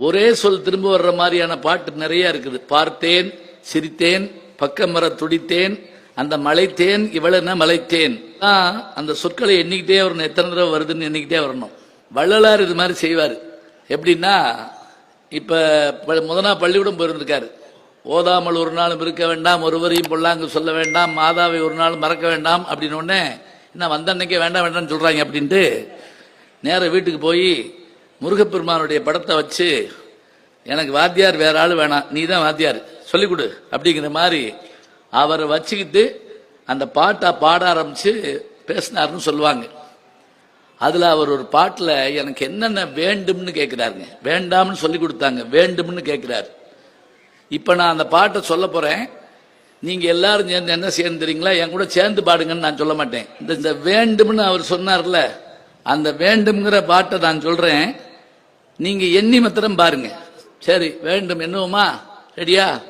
ஒரே சொல் திரும்ப வர்ற மாதிரியான பாட்டு நிறைய இருக்குது. பார்த்தேன் சிரித்தேன் பக்கம் வர துடித்தேன் அந்த மலைத்தேன் இவளென மலைத்தேன். ஆ, அந்த சொற்களை எண்ணிக்கிட்டே வரணும். எத்தனை தடவை வருதுன்னு எண்ணிக்கிட்டே வரணும். வள்ளலார் இது மாதிரி செய்வார். எப்படின்னா இப்போ ப- முத நாள் பள்ளிக்கூடம் போயிருந்திருக்காரு. ஓதாமல் ஒரு நாளும் இருக்க வேண்டாம் ஒருவரையும் பொல்லாங்கு சொல்ல வேண்டாம் மாதாவை ஒரு நாள் மறக்க வேண்டாம் அப்படின்னு என்ன வந்த அன்னைக்கே வேண்டாம் வேண்டாம்னு சொல்கிறாங்க அப்படின்ட்டு நேர வீட்டுக்கு போய் முருகப்பெருமானுடைய படத்தை வச்சு எனக்கு வாத்தியார் வேற ஆள் வேணாம். நீ தான் வாத்தியார். சொல்லிக் கொடு. அப்படிங்கிற மாதிரி அவரை வச்சுக்கிட்டு அந்த பாட்டை பாட ஆரம்பிச்சு பேசினாருன்னு சொல்லுவாங்க. அதில் அவர் ஒரு பாட்டில் எனக்கு என்னென்ன வேண்டும்னு கேட்குறாருங்க வேண்டாம்னு சொல்லி கொடுத்தாங்க. வேண்டும்னு கேட்குறாரு இப்போ நான் அந்த பாட்டை சொல்ல போகிறேன் நீங்கள் எல்லாரும் சேர்ந்து என்ன சேர்ந்துறீங்களா என் கூட சேர்ந்து பாடுங்கன்னு நான் சொல்ல மாட்டேன். இந்த இந்த வேண்டும்னு அவர் சொன்னார்ல அந்த வேண்டும்ங்கிற பாட்டை நான் சொல்கிறேன் நீங்க எண்ணி மாத்திரம் பாருங்க. சரி வேண்டும் என்னவுமா ரெடியா?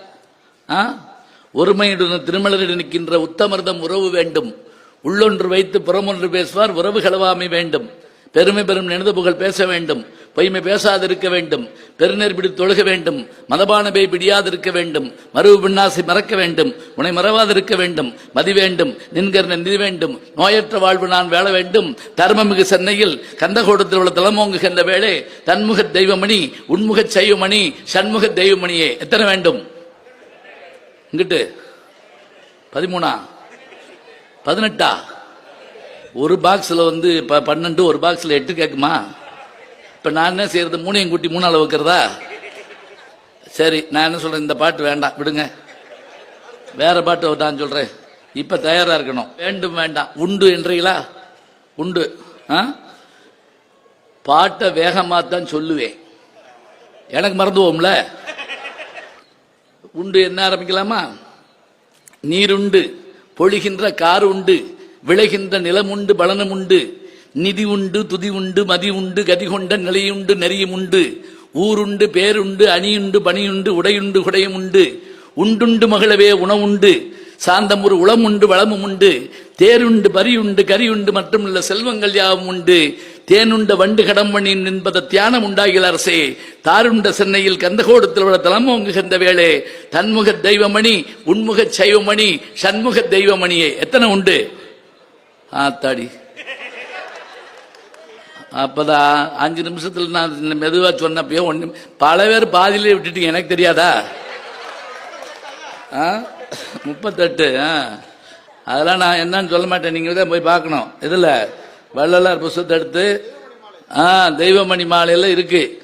ஆ? ஒருமையுடன் திருமலரில் நிற்கின்ற உத்தமர்தம் உறவு வேண்டும். உள்ளொன்று வைத்து புறமொன்று பேசுவார் உறவு கலவாமை வேண்டும். பெருமை பெரும் நினைத புகழ் பேச வேண்டும். பொய்மை பேசாதிருக்க வேண்டும். பெருநேர் பிடி தொழுக வேண்டும். மதபான பேய் பிடியாதிருக்க வேண்டும். மறுவு பின்னாசை மறக்க வேண்டும். உனை மறவாதிருக்க வேண்டும். மதி வேண்டும். நின்கர்ண நிதி வேண்டும். நோயற்ற வாழ்வு நான் வேள வேண்டும். தர்மமிகு சென்னையில் கந்தகோடத்தில் உள்ள தலமோங்குகின்ற வேளை தன்முக தெய்வமணி உன்முக செய்வமணி சண்முக தெய்வமணியே. எத்தனை வேண்டும்? இங்கிட்டு. பதிமூணா? பதினெட்டா? ஒரு பாக்ஸில் வந்து இப்போ பன்னெண்டு ஒரு பாக்ஸில் எட்டு கேட்குமா இப்போ நான் என்ன செய்யறது? மூணையும் கூட்டி மூணால வைக்கிறதா? சரி நான் என்ன சொல்கிறேன் இந்த பாட்டு வேண்டாம் விடுங்க. வேற பாட்டு நான் சொல்கிறேன் இப்போ தயாராக இருக்கணும். வேண்டும் வேண்டாம். உண்டு என்றீங்களா? உண்டு. ஆ? பாட்டை வேகமாக தான் சொல்லுவேன். எனக்கு மறந்துவோம்ல? உண்டு என்ன ஆரம்பிக்கலாமா? நீருண்டு பொழிகின்ற கார் உண்டு விளைகின்ற நிலமுண்டு பலனமுண்டு நிதி உண்டு துதி உண்டு மதி உண்டு கதி கொண்ட நிலையுண்டு நெறியும் உண்டு ஊருண்டு பேருண்டு அணியுண்டு பணியுண்டு உடையுண்டு குடையும் உண்டு உண்டுண்டு மகளவே உணவுண்டு சாந்தம் ஒரு உளம் உண்டு வளமும் உண்டு தேருண்டு பரியுண்டு கரியுண்டு மற்றும் உள்ள செல்வங்கள் யாவும் உண்டு தேனுண்ட வண்டு கடம்பணி என்பத தியானம் உண்டாகில் அரசே தாருண்ட சென்னையில் கந்தகோடத்தில் உள்ள தலமோங்குகின்ற வேளே தன்முக தெய்வமணி உன்முக சைவமணி சண்முக தெய்வமணியே எத்தனை உண்டு? ஆத்தாடி. அப்பதான் அஞ்சு நிமிஷத்துல நான் மெதுவா சொன்னப்பயோ ஒண்ணு பல பேர் பாதியிலே விட்டுட்டீங்க எனக்கு தெரியாதா? ஆ? முப்பத்தெட்டு ஆ. அதெல்லாம் நான் என்னன்னு சொல்ல மாட்டேன் நீங்க தான் போய் பார்க்கணும். இதுல வள்ளலார் புஸ்தத்தை எடுத்து ஆ தெய்வமணி மாலையெல்லாம் இருக்கு.